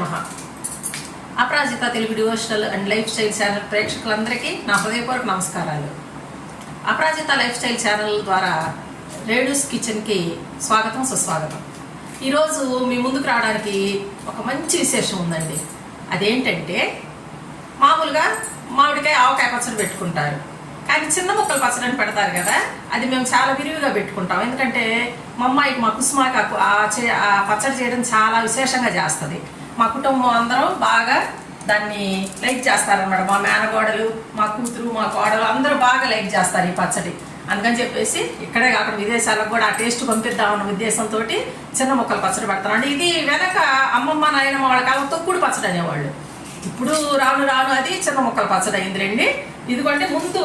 నమ. Aparajita Telugu devotional and lifestyle channel ప్రేక్షకులందరికీ నా హృదయపూర్వక నమస్కారాలు. అపరాజిత లైఫ్ స్టైల్ ఛానల్ ద్వారా రేడూస్ కిచెన్కి స్వాగతం సుస్వాగతం. ఈరోజు మీ ముందుకు రావడానికి ఒక మంచి విశేషం ఉందండి. అదేంటంటే మామూలుగా మామిడికాయ ఆవకాయ పచ్చడి పెట్టుకుంటారు. కానీ చిన్న ముక్కలు పచ్చడి అని పెడతారు కదా అది మేము చాలా విరివిగా పెట్టుకుంటాం. ఎందుకంటే మా అమ్మాయికి మా కుసుమాకి ఆ చే- ఆ పచ్చడి చేయడం చాలా విశేషంగా చేస్తుంది. మా కుటుంబం అందరం బాగా దాన్ని లైక్ చేస్తారనమాట మా మేనగోడలు మా కూతురు మా కోడలు అందరూ బాగా లైక్ చేస్తారు ఈ పచ్చడి. అందుకని చెప్పేసి ఇక్కడే కాకుండా విదేశాలకు కూడా ఆ టేస్ట్ పంపిద్దామన్న ఉద్దేశంతో చిన్న ముక్కలు పచ్చడి పెడతాను అంటే ఇది వెనక అమ్మమ్మ నాయనమ్మ వాళ్ళ కాలం తొక్కుడు పచ్చడి అనేవాళ్ళు. ఇప్పుడు రాను రాను అది చిన్న ముక్కలు పచ్చడి అయిందిలేండి ఇదిగోండి ముందు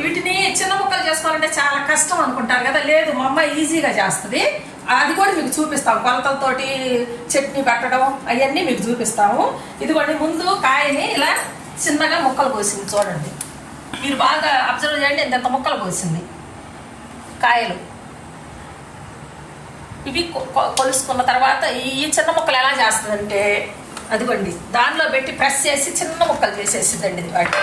వీటిని చిన్న ముక్కలు చేసుకోవాలంటే చాలా కష్టం అనుకుంటారు కదా. లేదు మా అమ్మ ఈజీగా చేస్తుంది. అది కూడా మీకు చూపిస్తాం. కొలతలతోటి చట్నీ పెట్టడం అవన్నీ మీకు చూపిస్తాము. ఇదిగోండి ముందు కాయని ఇలా చిన్నగా ముక్కలు కోసింది చూడండి. మీరు బాగా అబ్జర్వ్ చేయండి ఇంత ముక్కలు కోసింది. కాయలు. ఇవి కొ- కొ- కొలుసుకున్న తర్వాత ఈ చిన్న ముక్కలు ఎలా చేస్తుందంటే అదిగోండి దానిలో పెట్టి ప్రెస్ చేసి చిన్న ముక్కలు చేసేసిందండి ఇది వాటి.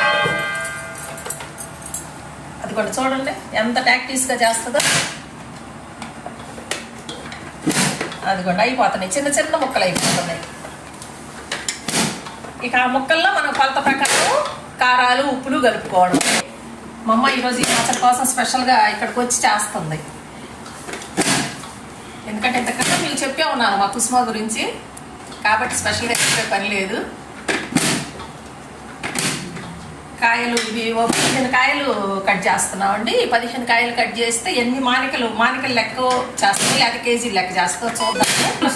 అదిగోండి చూడండి ఎంత ప్రాక్టీస్గా చేస్తుందో. అదిగోండి అయిపోతున్నాయి. చిన్న చిన్న ముక్కలు అయిపోతున్నాయి. ఇక ఆ ముక్కల్లో మనం కొలత ప్రకారం కారాలు ఉప్పులు కలుపుకోవడం. మా అమ్మ ఈరోజు ఈ పచ్చడి కోసం స్పెషల్గా ఇక్కడికి వచ్చి చేస్తుంది. ఎందుకంటే ఇంతకన్నా మీకు చెప్పే ఉన్నాను మా కుసుమ గురించి. కాబట్టి స్పెషల్గా చెప్పే పని లేదు. కాయలు ఇవి ఓ పదిహేను కాయలు కట్ చేస్తున్నామండి. ఈ పదిహేను కాయలు కట్ చేస్తే ఎన్ని మానికలు మానికలు లెక్క చేస్తాయి లేదా కేజీ లెక్క చేస్తా చూద్దాము.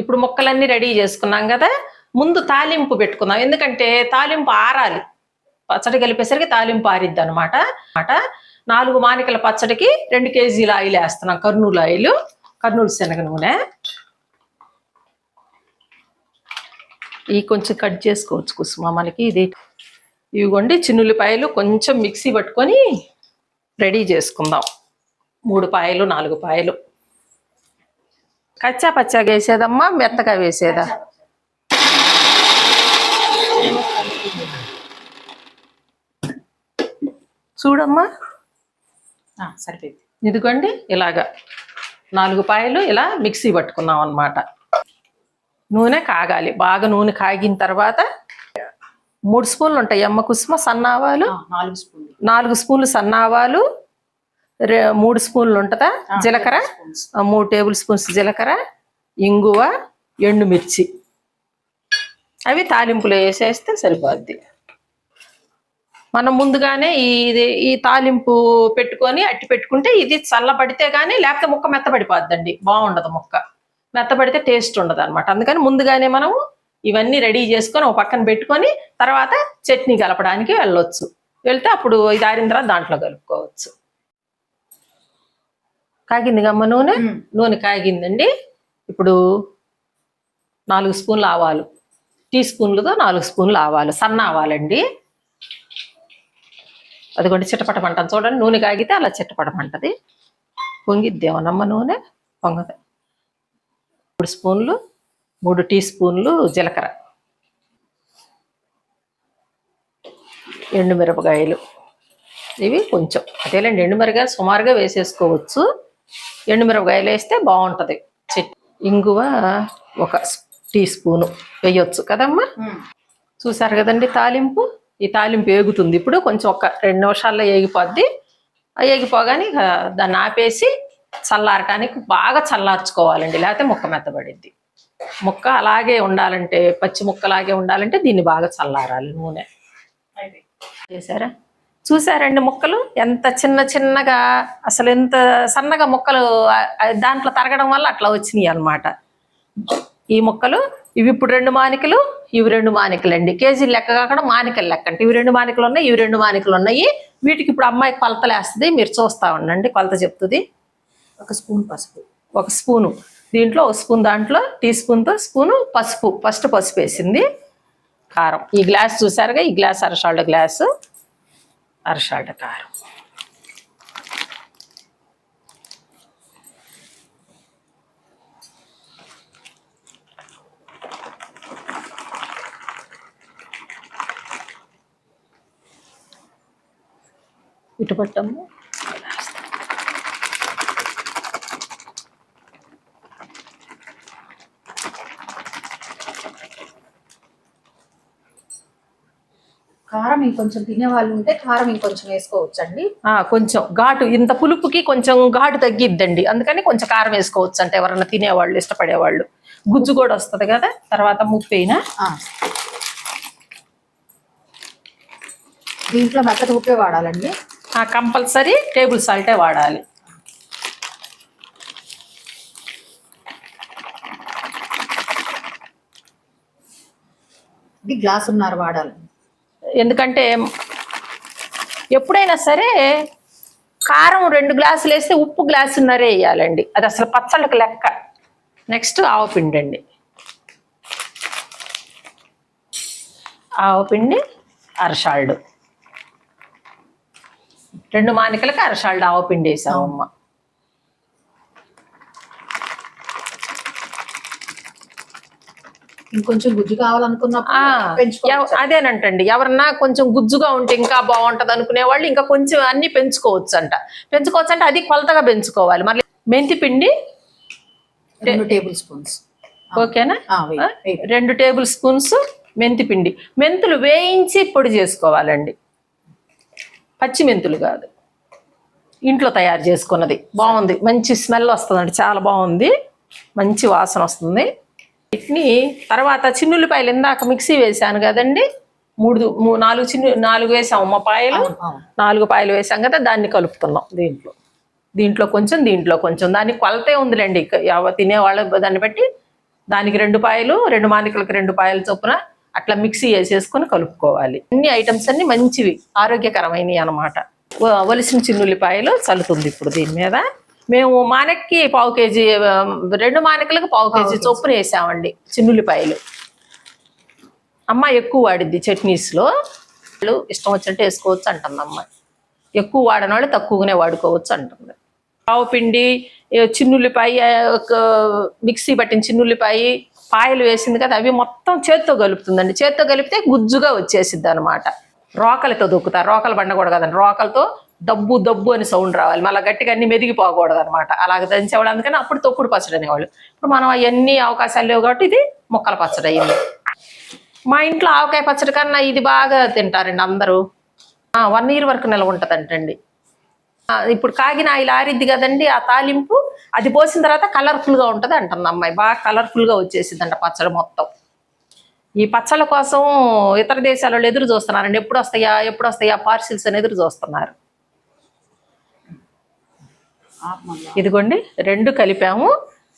ఇప్పుడు ముక్కలన్నీ రెడీ చేసుకున్నాం కదా. ముందు తాలింపు పెట్టుకుందాం. ఎందుకంటే తాలింపు ఆరాలి. పచ్చడి కలిపేసరికి తాలింపు ఆరిద్ది అనమాట అనమాట నాలుగు మానికల పచ్చడికి రెండు కేజీల ఆయిల్ వేస్తున్నాం. కర్నూలు ఆయిల్ కర్నూలు శనగ నూనె. ఈ కొంచెం కట్ చేసుకోవచ్చు కుసుమ మనకి. ఇది ఇవిగోండి చిన్నుల్లిపాయలు కొంచెం మిక్సీ పట్టుకొని రెడీ చేసుకుందాం. మూడు పాయలు నాలుగు పాయలు. కచ్చా పచ్చాగా వేసేదమ్మా మెత్తగా వేసేదా? చూడమ్మా. సరిపోయింది. ఇదిగోండి ఇలాగా నాలుగు పాయలు ఇలా మిక్సీ పట్టుకున్నాం అన్నమాట. నూనె కాగాలి. బాగా నూనె కాగిన తర్వాత మూడు స్పూన్లు ఉంటాయి అమ్మ కుసుమ సన్నావాలు నాలుగు స్పూన్లు. నాలుగు స్పూన్లు సన్నావాలు రె- మూడు స్పూన్లు ఉంటుందా? జీలకర్ర. మూడు టేబుల్ స్పూన్స్ జీలకర్ర ఇంగువ ఎండుమిర్చి. అవి తాలింపులో వేసేస్తే సరిపోద్ది. మనం ముందుగానే ఈ ఈ తాలింపు పెట్టుకొని అట్టి పెట్టుకుంటే ఇది చల్లబడితే కానీ లేకపోతే ముక్క మెత్తబడిపోద్దండి. బాగుండదు ముక్క. మెత్తబడితే టేస్ట్ ఉండదు అనమాట అందుకని ముందుగానే మనము ఇవన్నీ రెడీ చేసుకొని ఒక పక్కన పెట్టుకొని తర్వాత చట్నీ కలపడానికి వెళ్ళొచ్చు. వెళ్తే అప్పుడు ఇది ఆరిన తర్వాత దాంట్లో కలుపుకోవచ్చు. కాగింది గమ్మ నూనె. నూనె కాగిందండి. ఇప్పుడు నాలుగు స్పూన్లు ఆవాలు. టీ స్పూన్లతో నాలుగు స్పూన్లు ఆవాలు. సన్న ఆవాలండి. అదిగోండి చిట్టపటమంటాను చూడండి. నూనె కాగితే అలా చిట్టపటమంటది పొంగిద్దేమోనమ్మ నూనె పొంగదు. మూడు స్పూన్లు మూడు టీ స్పూన్లు జీలకర్ర. ఎండుమిరపకాయలు. ఇవి కొంచెం. అదేలేండి ఎండుమిరకాయలు సుమారుగా వేసేసుకోవచ్చు. ఎండుమిరపకాయలు వేస్తే బాగుంటుంది. చెట్ ఇంగువ ఒక టీ స్పూను వేయొచ్చు కదమ్మా. చూసారు కదండి తాలింపు? ఈ తాలింపు ఏగుతుంది ఇప్పుడు కొంచెం ఒక రెండు నిమిషాల్లో ఏగిపోద్ది. ఏగిపోగానే ఇక దాన్ని ఆపేసి చల్లారటానికి బాగా చల్లార్చుకోవాలండి. లేకపోతే ముక్క మెత్తబడిద్ది. ముక్క అలాగే ఉండాలంటే పచ్చి ముక్కలాగే ఉండాలంటే దీన్ని బాగా చల్లారాలి నూనె. చేసారా చేశారా? చూసారండి ముక్కలు? ఎంత చిన్న చిన్నగా అసలు ఎంత సన్నగా ముక్కలు దాంట్లో తరగడం వల్ల అట్లా వచ్చినాయి అన్నమాట. ఈ ముక్కలు ఇవి ఇప్పుడు రెండు మానికలు ఇవి రెండు మానికలు అండి కేజీ లెక్క కాకుండా మానికలు లెక్క అంటే ఇవి రెండు మానికలు ఉన్నాయి ఇవి రెండు మానికలు ఉన్నాయి. వీటికి ఇప్పుడు అమ్మాయి కొలతలు వేస్తుంది మీరు చూస్తా ఉండండి కొలత చెప్తుంది. ఒక స్పూన్ పసుపు. ఒక స్పూను. దీంట్లో ఒక స్పూన్ దాంట్లో టీ స్పూన్తో స్పూను పసుపు. ఫస్ట్ పసుపు వేసింది. కారం. ఈ గ్లాస్ చూసారుగా ఈ గ్లాస్ అరసాళ్ళ గ్లాసు. అరషాడ కారం. ఇటు పట్టము. కారం ఇంకొంచెం తినే వాళ్ళు ఉంటే కారం ఇంకొంచెం వేసుకోవచ్చు అండి కొంచెం ఘాటు ఇంత పులుపుకి కొంచెం ఘాటు తగ్గిద్దండి. అందుకని కొంచెం కారం వేసుకోవచ్చు. అంటే ఎవరన్నా తినేవాళ్ళు ఇష్టపడేవాళ్ళు. గుజ్జు కూడా వస్తుంది కదా తర్వాత ముప్పైనా దీంట్లో మెత్తటి ఉప్పే వాడాలండి. కంపల్సరీ టేబుల్ సాల్టే వాడాలి. ఇది గ్లాస్ ఉన్నారు వాడాలి. ఎందుకంటే ఎప్పుడైనా సరే కారం రెండు గ్లాసులు వేస్తే ఉప్పు గ్లాసున్నరే వేయాలండి. అది అసలు పచ్చళ్ళకి లెక్క. నెక్స్ట్ ఆవపిండి అండి ఆవపిండి అరసాల్డు రెండు మానికలకి అరసాల్డు ఆవపిండి వేసామమ్మ ఇంకొంచెం గుజ్జు కావాలనుకున్నప్పుడు పెంచుకోవచ్చు. అదేనంటండి. ఎవరన్నా కొంచెం గుజ్జుగా ఉంటే ఇంకా బాగుంటది అనుకునే వాళ్ళు ఇంకా కొంచెం అన్ని పెంచుకోవచ్చు అంట పెంచుకోవచ్చు అంటే అది కొలతగా పెంచుకోవాలి. మళ్ళీ మెంతి పిండి రెండు టేబుల్ స్పూన్స్. ఓకేనా. రెండు టేబుల్ స్పూన్స్ మెంతి పిండి. మెంతులు వేయించి పొడి చేసుకోవాలండి. పచ్చి మెంతులు కాదు. ఇంట్లో తయారు చేసుకున్నది. బాగుంది. మంచి స్మెల్ వస్తుందండి. చాలా బాగుంది. మంచి వాసన వస్తుంది. వీటిని తర్వాత చిన్నుల్లిపాయలు ఇందాక మిక్సీ వేసాను కదండి. మూడు మూ- నాలుగు చిన్ను నాలుగు వేసాం ఉమ్మ పాయలు. నాలుగు పాయలు వేసాం కదా దాన్ని కలుపుతున్నాం దీంట్లో. దీంట్లో కొంచెం దీంట్లో కొంచెం. దానికి కొలతే ఉందిలేండి. తినేవాళ్ళ దాన్ని బట్టి దానికి రెండు పాయలు రెండు మానికలకు రెండు పాయలు చొప్పున అట్లా మిక్సీ వేసేసుకొని కలుపుకోవాలి. అన్ని ఐటమ్స్ అన్ని మంచివి ఆరోగ్యకరమైనవి అనమాట ఒలిసిన చిన్నుల్లిపాయలు చల్లుతుంది ఇప్పుడు దీని మీద. మేము మానక్కి పావు కేజీ రెండు మానికలకు పావు కేజీ చొప్పున వేసామండి చిన్నుల్లిపాయలు. అమ్మ ఎక్కువ వాడిద్ది చట్నీస్లో. వాళ్ళు ఇష్టం వచ్చినట్టు వేసుకోవచ్చు అంటుంది అమ్మ. ఎక్కువ వాడని వాళ్ళు తక్కువగానే వాడుకోవచ్చు అంటుంది. ఆవు పిండి చిన్నుల్లిపాయ ఒక మిక్సీ పట్టిన చిన్నుల్లిపాయ పాయలు వేసింది కదా అవి మొత్తం చేత్తో కలుపుతుందండి. చేత్తో కలిపితే గుజ్జుగా వచ్చేసిద్ది అనమాట రోకలతో దొక్కుతారు. రోకలు పండకూడదు కదండి. రోకలతో దబ్బు దబ్బు అని సౌండ్ రావాలి. మళ్ళీ గట్టిగా అన్ని మెదిగిపోకూడదు అనమాట అలాగ దంచేవాళ్ళు. అందుకని అప్పుడు తొక్కుడు పచ్చడి అనేవాళ్ళు. ఇప్పుడు మనం అవన్నీ అవకాశాలు లేవు కాబట్టి ఇది మొక్కల పచ్చడి అయింది. మా ఇంట్లో ఆవకాయ పచ్చడి కన్నా ఇది బాగా తింటారండి అందరూ. వన్ ఇయర్ వరకు నిల్వ ఉంటుందంటండి. ఇప్పుడు కాగిన ఆయిల్ ఆరిద్ది కదండి ఆ తాలింపు అది పోసిన తర్వాత కలర్ఫుల్గా ఉంటుంది అంటుంది అమ్మాయి. బాగా కలర్ఫుల్గా వచ్చేసిందంట పచ్చడి మొత్తం. ఈ పచ్చళ్ళ కోసం ఇతర దేశాలలో ఎదురు చూస్తున్నారండి. ఎప్పుడు వస్తాయా ఎప్పుడు వస్తాయా పార్సిల్స్ అని ఎదురు చూస్తున్నారు. ఇదిగోండి రెండు కలిపాము.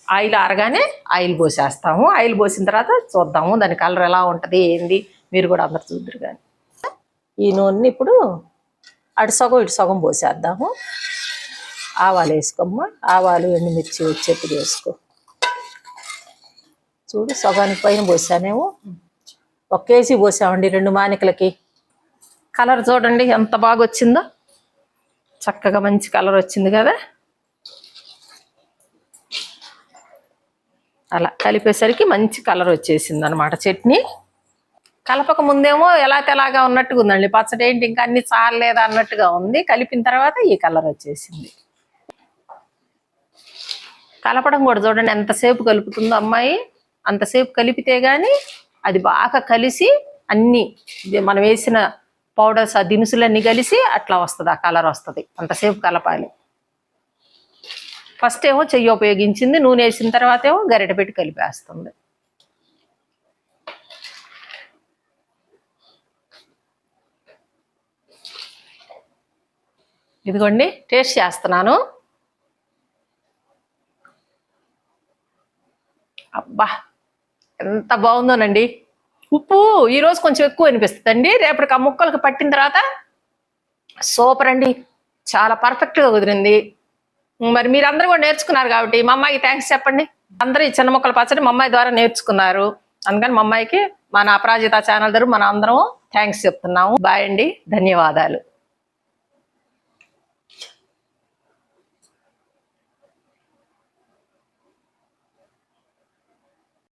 ఆయిల్ ఆరగానే ఆయిల్ పోసేస్తాము. ఆయిల్ పోసిన తర్వాత చూద్దాము దాని కలర్ ఎలా ఉంటుంది ఏంది మీరు కూడా అందరు చూద్దరు కానీ. ఈ నూనెని ఇప్పుడు అటు సగం ఇటు సగం పోసేద్దాము. ఆవాలు వేసుకోమ్మా. ఆవాలు ఎండుమిర్చి వచ్చేట్టు వేసుకో. చూడు సగానికి పైన పోసానేమో. ఒక కేజీ పోసామండి రెండు మానికలకి. కలర్ చూడండి ఎంత బాగా వచ్చిందో. చక్కగా మంచి కలర్ వచ్చింది కదా. అలా కలిపేసరికి మంచి కలర్ వచ్చేసింది అనమాట చట్నీ. కలపక ముందేమో ఎలా తెలాగా ఉన్నట్టుగా ఉందండి. పచ్చడి ఏంటి ఇంకా అన్ని చాలలేదు అన్నట్టుగా ఉంది. కలిపిన తర్వాత ఈ కలర్ వచ్చేసింది. కలపడం కూడా చూడండి ఎంతసేపు కలుపుతుందో అమ్మాయి. అంతసేపు కలిపితే గాని అది బాగా కలిసి అన్ని మనం వేసిన పౌడర్స్ ఆ దినుసులన్నీ కలిసి అట్లా వస్తుంది ఆ కలర్ వస్తుంది. అంతసేపు కలపాలి. ఫస్ట్ ఏమో చెయ్యి ఉపయోగించింది. నూనె వేసిన తర్వాత ఏమో గరిట పెట్టి కలిపేస్తుంది. ఇదిగోండి టేస్ట్ చేస్తున్నాను. అబ్బా ఎంత బాగుందోనండి. ఉప్పు ఈరోజు కొంచెం ఎక్కువ అనిపిస్తుంది అండి రేపటికి ఆ ముక్కలకు పట్టిన తర్వాత సూపర్ అండి. చాలా పర్ఫెక్ట్గా కుదిరింది. మరి మీరందరూ కూడా నేర్చుకున్నారు కాబట్టి మా అమ్మాయికి థ్యాంక్స్ చెప్పండి. అందరూ ఈ చిన్న మొక్కల పచ్చడి మా అమ్మాయి ద్వారా నేర్చుకున్నారు. అందుకని మా అమ్మాయికి మన అపరాజిత ఛానల్ ద్వారా మన అందరం థ్యాంక్స్ చెప్తున్నాము. బాయ్ అండి. ధన్యవాదాలు.